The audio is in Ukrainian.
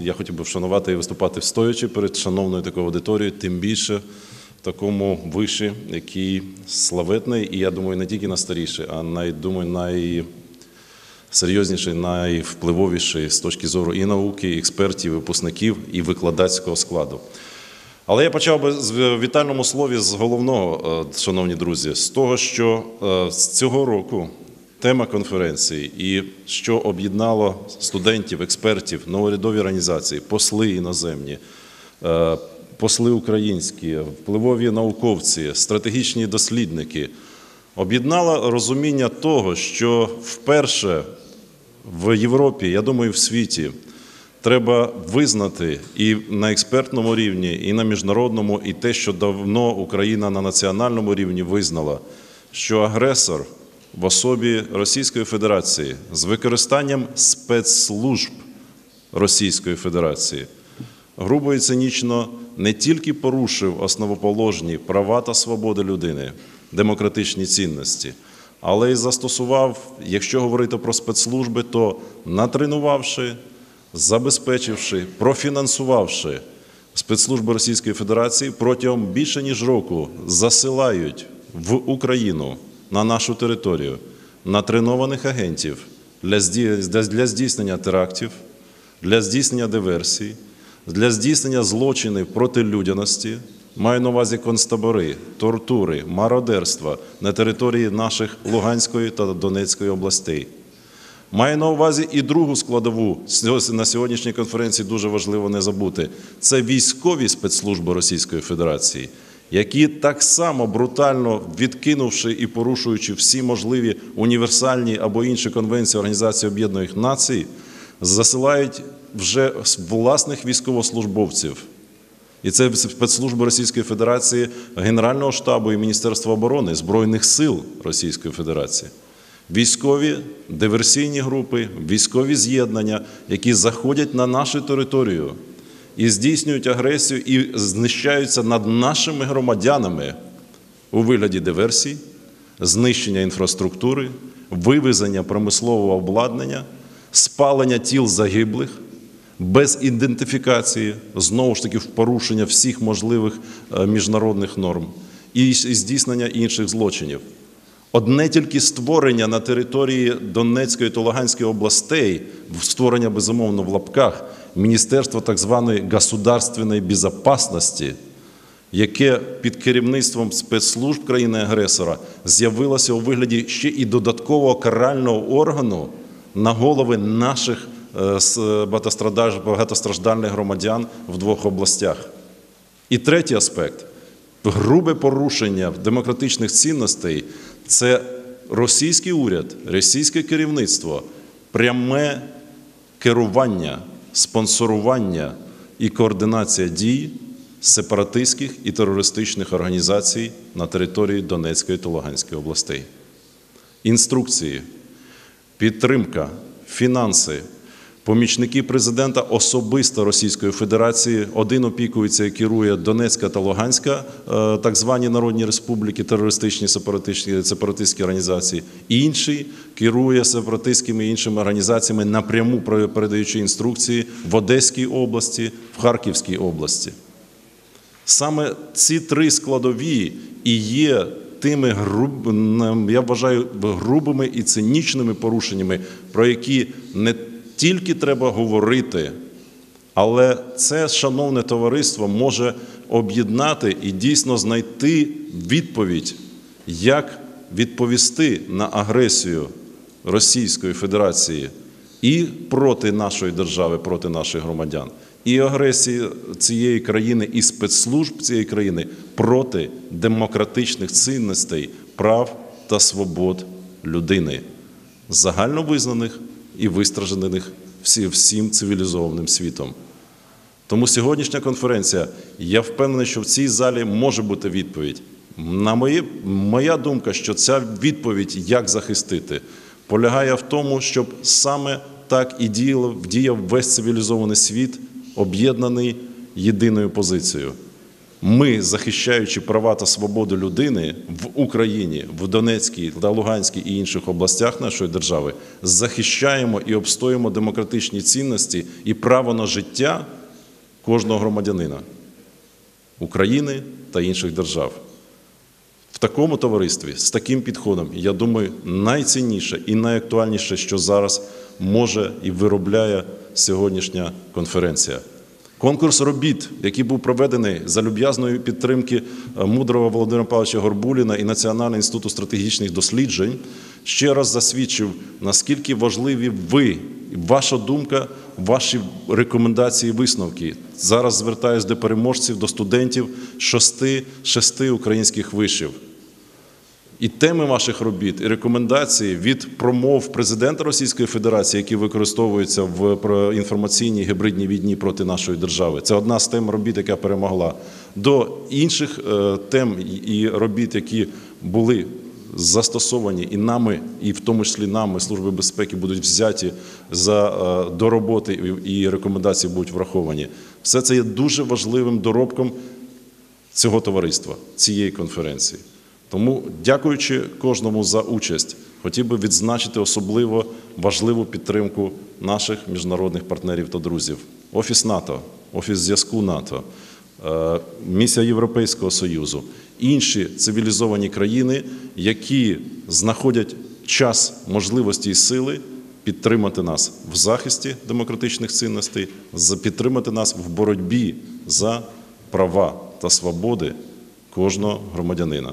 я хотів би вшанувати і виступати стоячи перед шановною такою аудиторією, тим більше в такому виші, який славетний, і я думаю, не тільки найстаріший, а най, думаю, най серйозніший, найвпливовіший з точки зору і науки, і експертів, і випускників, і викладацького складу. Але я почав би з вітальному слові з головного, е, шановні друзі, з того, що е, з цього року тема конференції і що об'єднало студентів, експертів, новорядові організації, посли іноземні, е, посли українські, впливові науковці, стратегічні дослідники, об'єднала розуміння того, що вперше в Європі, я думаю, в світі. Треба визнати і на експертному рівні, і на міжнародному, і те, що давно Україна на національному рівні визнала, що агресор в особі Російської Федерації з використанням спецслужб Російської Федерації. Грубо і цинічно не тільки порушив основоположні права та свободи людини, демократичні цінності, але й застосував, якщо говорити про спецслужби, то натренувавши забезпечивши, профінансувавши. Спецслужби Російської Федерації протягом більше ніж року засилають в Україну на нашу територію натренованих агентів для здійснення терактів, для здійснення диверсій, для здійснення злочинів проти людяності. Маю на увазі концтабори, тортури, мародерства на території наших Луганської та Донецької областей. Має на увазі і другу складову на сьогоднішній конференції дуже важливо не забути. Це військові спецслужби Російської Федерації, які так само брутально відкинувши і порушуючи всі можливі універсальні або інші конвенції Організації Об'єднаних Націй, засилають вже власних військовослужбовців. І це спецслужби Російської Федерації, Генерального штабу і Міністерства оборони Збройних сил Російської Федерації військові диверсійні групи, військові з'єднання, які заходять на нашу територію і здійснюють агресію і знищаються над нашими громадянами у вигляді диверсій, знищення інфраструктури, вивезення промислового обладнання, спалення тіл загиблих. Без ідентифікації, знову ж таки, в порушення всіх можливих е, міжнародних норм і здійснення інших злочинів. Одне тільки створення на території Донецької та Луганської областей, створення безумовно в лапках Міністерства так званої государственної безпечності, яке під керівництвом спецслужб країни-агресора з'явилося у вигляді ще і додаткового карального органу на голови наших е, багатостраждальних громадян в двох областях. І третій аспект грубе порушення демократичних цінностей це російський уряд, російське керівництво, пряме керування, спонсорування і координація дій сепаратистських і терористичних організацій на території Донецької та Луганської областей. Інструкції, підтримка, фінанси. Помічники президента особисто Російської Федерації один опікується і керує Донецька та Луганська, е, так звані народні республіки, терористичні сепаратистські, організації, інший керує сепаратистськими і іншими організаціями напряму передаючи інструкції в Одеській області, в Харківській області. Саме ці три складові і є тими я вважаю грубими і цинічними порушеннями, про які не тільки треба говорити, але це, шановне товариство, може об'єднати і дійсно знайти відповідь, як відповісти на агресію Російської Федерації і проти нашої держави, проти наших громадян, і агресії цієї країни і спецслужб цієї країни проти демократичних цінностей, прав та свобод людини, загальновизнаних і вистражених всім цивілізованим світом. Тому сьогоднішня конференція, я впевнений, що в цій залі може бути відповідь. На мої, Моя думка, що ця відповідь, як захистити, полягає в тому, щоб саме так і діяв, діяв весь цивілізований світ, об'єднаний єдиною позицією. Ми, захищаючи права та свободу людини в Україні, в Донецькій та Луганській і інших областях нашої держави, захищаємо і обстоюємо демократичні цінності і право на життя кожного громадянина України та інших держав. В такому товаристві з таким підходом, я думаю, найцінніше і найактуальніше, що зараз може і виробляє сьогоднішня конференція. Конкурс робіт, який був проведений за люб'язної підтримки е, мудрого Володимира Павловича Горбуліна і Національного інституту стратегічних досліджень, ще раз засвідчив, наскільки важливі ви, ваша думка, ваші рекомендації, висновки. Зараз звертаюся до переможців, до студентів шести, шести українських вишів. І теми ваших робіт, і рекомендації від промов президента Російської Федерації, які використовуються в інформаційній гібридній війні проти нашої держави. Це одна з тем робіт, яка перемогла. До інших е, тем і робіт, які були застосовані і нами, і в тому числі нами, Служби безпеки, будуть взяті за, е, до роботи і і рекомендації будуть враховані. Все це є дуже важливим доробком цього товариства, цієї конференції. Тому, дякуючи кожному за участь, хотів би відзначити особливо важливу підтримку наших міжнародних партнерів та друзів. Офіс НАТО, Офіс зв'язку НАТО, е, Місія Європейського Союзу, інші цивілізовані країни, які знаходять час, можливості і сили підтримати нас в захисті демократичних цінностей, підтримати нас в боротьбі за права та свободи кожного громадянина.